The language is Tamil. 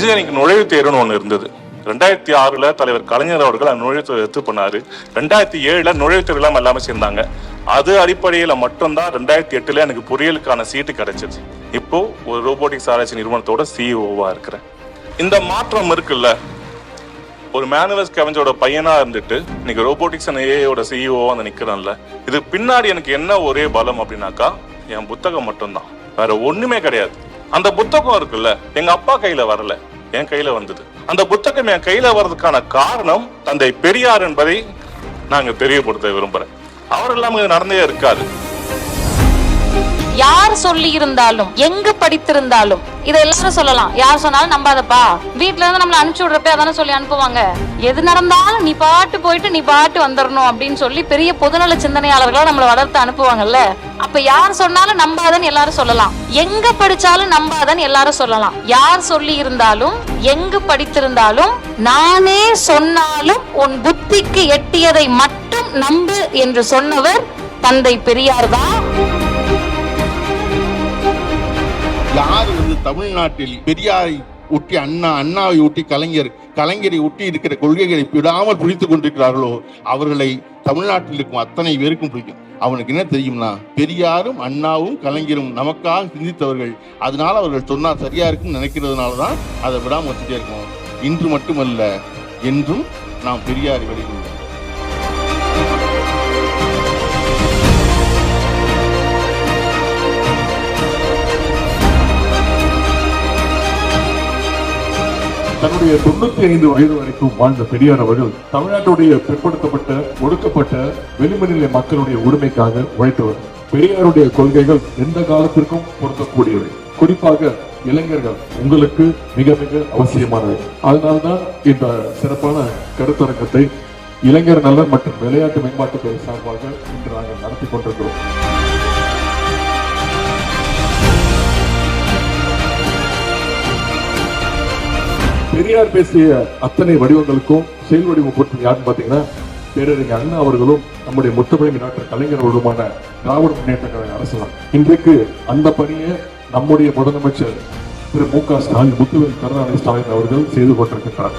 இன்ஜினியரிங் நுழைவுத் தேர்வுன்னு ஒன்று இருந்தது. ரெண்டாயிரத்தி ஆறில் தலைவர் கலைஞர் அவர்கள் அந்த நுழைவுத் தேர்வு ரத்து பண்ணாரு. ரெண்டாயிரத்தி ஏழில் நுழைவுத்தேர்வு இல்லாமல் எல்லாமே சேர்ந்தாங்க. அது அடிப்படையில் மட்டும்தான் ரெண்டாயிரத்தி எட்டில் எனக்கு பொறியியலுக்கான சீட்டு கிடைச்சிச்சு இப்போ ஒரு ரோபோட்டிக்ஸ் ஆராய்ச்சி நிறுவனத்தோட சிஇஓவாக இருக்கிறேன். இந்த மாற்றம் இருக்குல்ல? ஒரு மேனுவல்ஸ் கவஞ்சோட பையனா இருந்துட்டு இன்னைக்கு ரோபோட்டிக்ஸ் அண்ட் ஏஐயோட சிஇஓவாக வந்து நிக்கிறேன்ல. இது பின்னாடி எனக்கு என்ன ஒரே பலம் அப்படின்னாக்கா என் புத்தகம் மட்டும்தான். வேற ஒண்ணுமே கிடையாது. அந்த புத்தகம் இருக்குல்ல எங்க அப்பா கையில வரல. என் கையில வந்தது. அந்த புத்தகம் என் கையில வர்றதுக்கான காரணம் தந்தை பெரியார் என்பதை நாங்க தெரியப்படுத்த விரும்புறேன். அவர் இல்லாம இது நடந்தே இருக்காது. யார் சொல்லி இருந்தாலும் எங்க படித்திருந்தாலும் இதை எல்லாரும் சொல்லலாம். யார் சொன்னாலும் நம்பாதப்பா. வீட்ல இருந்து நம்மள அனுப்பிச்சு விடுறப்ப அதானே சொல்லி அனுப்புவாங்க. எது நடந்தாலும் நீ பாட்டு போயிட்டு நீ பாட்டு வந்துடணும் அப்படின்னு சொல்லி பெரிய பொதுநல சிந்தனையாளர்களா நம்மள வளர்த்து அனுப்புவாங்கல்ல. அப்ப யார் சொன்னாலும் நம்பாதன்னு எல்லாரும் சொல்லலாம். எங்க படிச்சாலும் நம்பாதன்னு எல்லாரும் சொல்லலாம். யார் சொல்லி இருந்தாலும் எங்கு படித்திருந்தாலும் நானே சொன்னாலும் உன் புத்திக்கு எட்டியதை மட்டும் நம்பு என்று சொன்னவர் தந்தை பெரியார் தான். யார் வந்து தமிழ்நாட்டில் பெரியாரை ஒட்டி அண்ணா அண்ணாவை ஒட்டி கலைஞர் கலைஞரை ஒட்டி இருக்கிற கொள்கைகளை விடாமல் பிடித்துக் கொண்டிருக்கிறார்களோ அவர்களை தமிழ்நாட்டில் இருக்கும் அத்தனை பேருக்கும் பிடிக்கும் அவனுக்கு என்ன தெரியும்னா பெரியாரும் அண்ணாவும் கலைஞரும் நமக்காக சிந்தித்தவர்கள். அதனால அவர்கள் சொன்னால் சரியா இருக்குன்னு நினைக்கிறதுனால தான் அதை விடாமல் வச்சுட்டே இருக்கோம். இன்று மட்டுமல்ல என்றும் நாம் பெரியாரை வெளியிடுவோம் தன்னுடைய தொண்ணூத்தி ஐந்து வயது வரைக்கும் வாழ்ந்த பெரியார் அவர்கள் தமிழ்நாட்டுடைய பிற்படுத்தப்பட்ட ஒடுக்கப்பட்ட வெளிமநிலை மக்களுடைய உரிமைக்காக உழைத்தவர். பெரியாருடைய கொள்கைகள் எந்த காலத்திற்கும் பொருத்தக்கூடியவை குறிப்பாக இளைஞர்கள் உங்களுக்கு மிக மிக அவசியமானது அதனால்தான் இந்த சிறப்பான கருத்தரங்கத்தை இளைஞர் நலன் மற்றும் விளையாட்டு மேம்பாட்டுத்துறை சார்பாக இன்று நாங்கள் நடத்தி கொண்டிருக்கிறோம். பெரியார் பேசிய அத்தனை வடிவங்களுக்கும் செயல் வடிவம் கொடுத்தது யாருன்னு பாத்தீங்கன்னா பேரறிஞர் அண்ணா அவர்களும் நம்முடைய முத்தமிழ் டாக்டர் கலைஞர் அவர்களுமான திராவிட முன்னேற்ற கழக அரசு தான் இன்றைக்கு அந்த பணியை நம்முடைய முதலமைச்சர் திரு மு க ஸ்டாலின் முத்துவேல் கருணாநிதி ஸ்டாலின் அவர்கள் செய்து கொண்டிருக்கின்றார்.